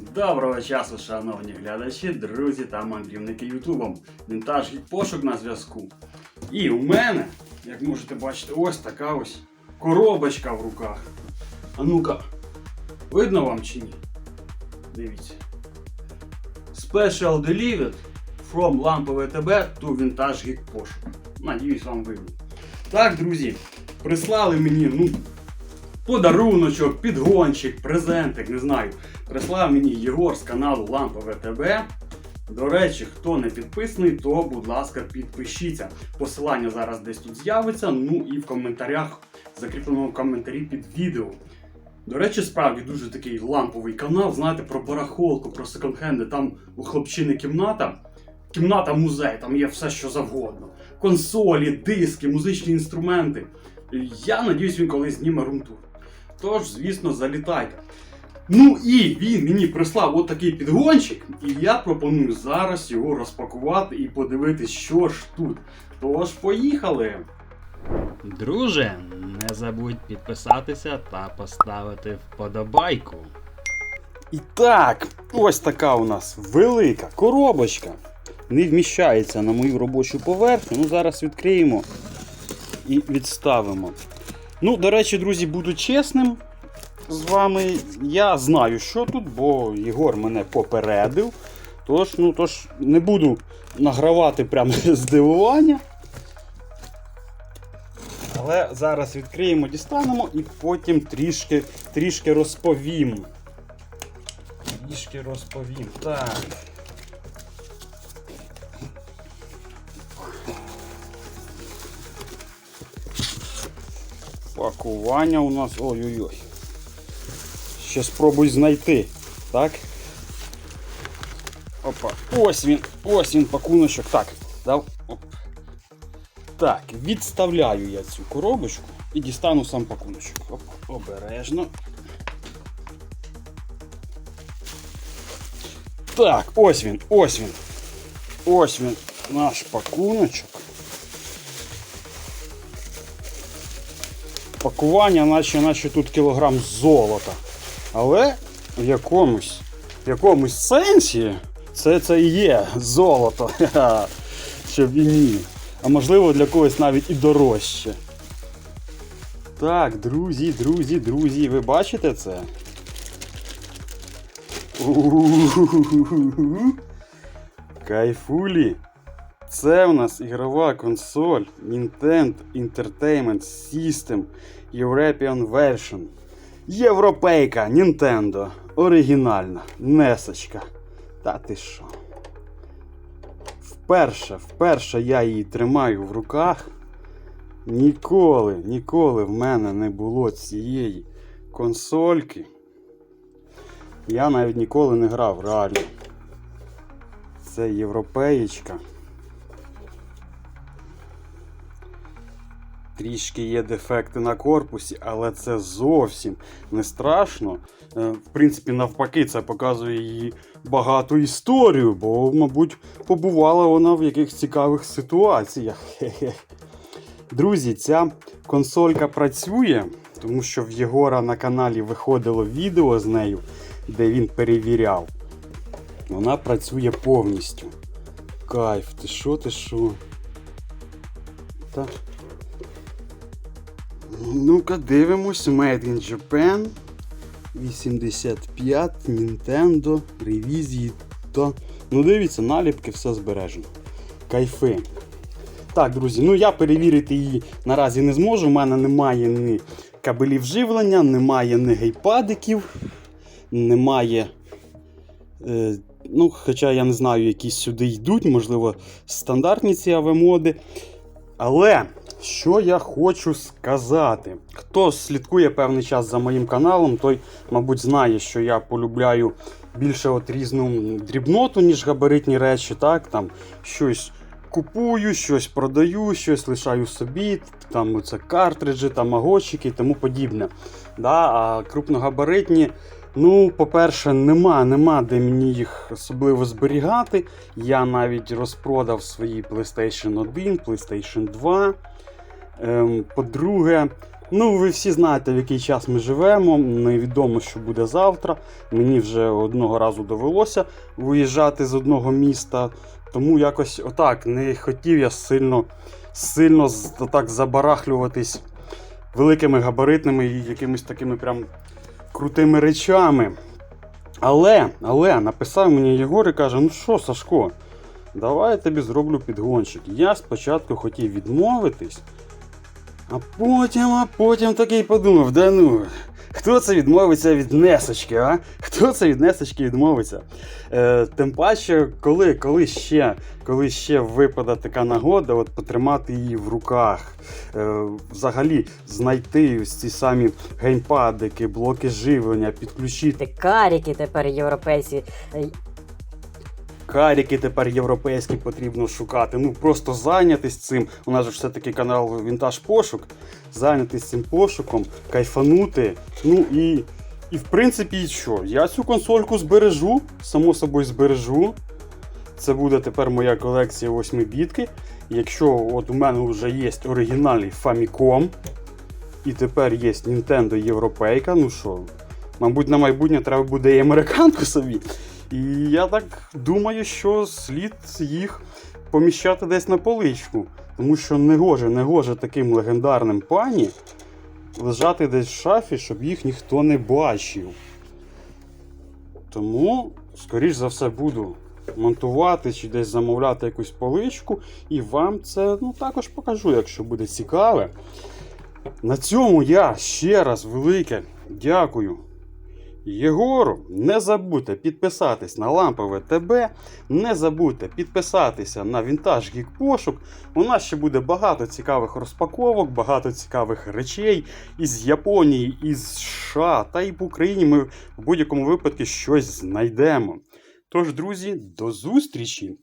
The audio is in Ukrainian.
Доброго часу, шановні глядачі, друзі та мандрівники Ютубом. Вінтаж Гід пошук на зв'язку. І у мене, як можете бачити, ось така ось коробочка в руках. А ну-ка, видно вам чи ні? Дивіться. Special Delivered from лампове ТБ to Vintage Geek пошук. Надіюсь, вам видно. Так, друзі, прислали мені, ну, подаруночок, підгончик, презентик, не знаю. Прислав мені Єгор з каналу Лампове ТБ. До речі, хто не підписаний, то будь ласка, підпишіться. Посилання зараз десь тут з'явиться. Ну і в коментарях, закріпленому коментарі під відео. До речі, справді дуже такий ламповий канал, знаєте, про барахолку, про секонд-хенди. Там у хлопчини кімната. Кімната музей, там є все, що завгодно. Консолі, диски, музичні інструменти. Я надіюсь, він колись зніме румтур. Тож, звісно, залітайте. Ну і він мені прислав от такий підгончик, і я пропоную зараз його розпакувати і подивитись, що ж тут. Тож, поїхали! Друже, не забудь підписатися та поставити вподобайку. І так, ось така у нас велика коробочка. Не вміщається на мою робочу поверхню. Ну, зараз відкриємо і відставимо. Ну, до речі, друзі, буду чесним з вами. Я знаю, що тут, бо Єгор мене попередив. Тож, ну, тож не буду награвати прямо здивування. Але зараз відкриємо, дістанемо і потім трішки, трішки розповім. Трішки розповім. Так. Пакування у нас. Ой-ой-ой. Ще спробуй знайти. Так? Опа. Ось він. Ось він пакуночок. Так. Дав. Оп. Так, відставляю я цю коробочку і дістану сам пакуночок. Оп, обережно. Так, ось він, ось він. Ось він, наш пакуночок. Пакування, наче, наче тут кілограм золота. Але в якомусь, в якомусь сенсі це, це і є золото. Щоб і ні. А можливо для когось навіть і дорожче. Так, друзі, друзі, друзі, ви бачите це? У-у-у-у-у-у. Кайфулі. Це у нас ігрова консоль Nintendo Entertainment System European Version. Європейка Nintendo. Оригінальна. Несочка. Та ти що? Вперше, вперше я її тримаю в руках. Ніколи, ніколи в мене не було цієї консольки. Я навіть ніколи не грав реально. Це європеєчка. Трішки є дефекти на корпусі, але це зовсім не страшно. Е, В принципі, навпаки, це показує її багату історію, бо, мабуть, побувала вона в якихось цікавих ситуаціях. Друзі, ця консолька працює, тому що в Єгора на каналі виходило відео з нею, де він перевіряв. Вона працює повністю. Кайф, ти що, ти що? Та. Ну-ка, дивимось. Made in Japan. 85 Nintendo, ревізії та. Ну, дивіться, наліпки, все збережено. Кайфи. Так, друзі, ну я перевірити її наразі не зможу. У мене немає ні кабелів живлення, немає ні гейпадиків, немає. Е, ну, Хоча я не знаю, які сюди йдуть, можливо, стандартні ці АВ-моди. Але що я хочу сказати? Хто слідкує певний час за моїм каналом, той, мабуть, знає, що я полюбляю більше от різну дрібноту, ніж габаритні речі. Так? Там щось купую, щось продаю, щось лишаю собі, там це картриджі, тамагочики і тому подібне. Да? А крупногабаритні. Ну, по-перше, нема, нема де мені їх особливо зберігати. Я навіть розпродав свої PlayStation 1, PlayStation 2. Ем, по-друге, Ну, ви всі знаєте, в який час ми живемо. Невідомо, що буде завтра. Мені вже одного разу довелося виїжджати з одного міста. Тому якось отак не хотів я сильно, сильно отак забарахлюватись великими габаритними і якимись такими прям крутими речами. Але, але написав мені Єгор і каже: ну що, Сашко, давай я тобі зроблю підгончик. Я спочатку хотів відмовитись, а потім, а потім такий подумав, да ну. Хто це відмовиться від несочки, а? Хто це від несочки відмовиться? Е, тим паче, коли, коли, ще, коли ще випаде така нагода, от потримати її в руках, е, взагалі знайти ось ці самі геймпадики, блоки живлення, підключити Ти каріки тепер європейські. Каріки тепер європейські потрібно шукати. Ну просто зайнятись цим. У нас же все-таки канал Вінтаж Пошук. Зайнятись цим пошуком, кайфанути. Ну і, і в принципі, що? Я цю консольку збережу, само собою збережу. Це буде тепер моя колекція 8 бітки. Якщо от у мене вже є оригінальний Famicom, і тепер є Nintendo Європейка, ну що, мабуть, на майбутнє треба буде і американку собі. І я так думаю, що слід їх поміщати десь на поличку. Тому що не гоже, не гоже таким легендарним пані лежати десь в шафі, щоб їх ніхто не бачив. Тому, скоріш за все, буду монтувати чи десь замовляти якусь поличку, і вам це ну, також покажу, якщо буде цікаве. На цьому я ще раз велике дякую Єгору. Не забудьте підписатись на Лампове ТБ. Не забудьте підписатися на Вінтаж Гік Пошук. У нас ще буде багато цікавих розпаковок, багато цікавих речей із Японії, із США та й в Україні ми в будь-якому випадку щось знайдемо. Тож, друзі, до зустрічі!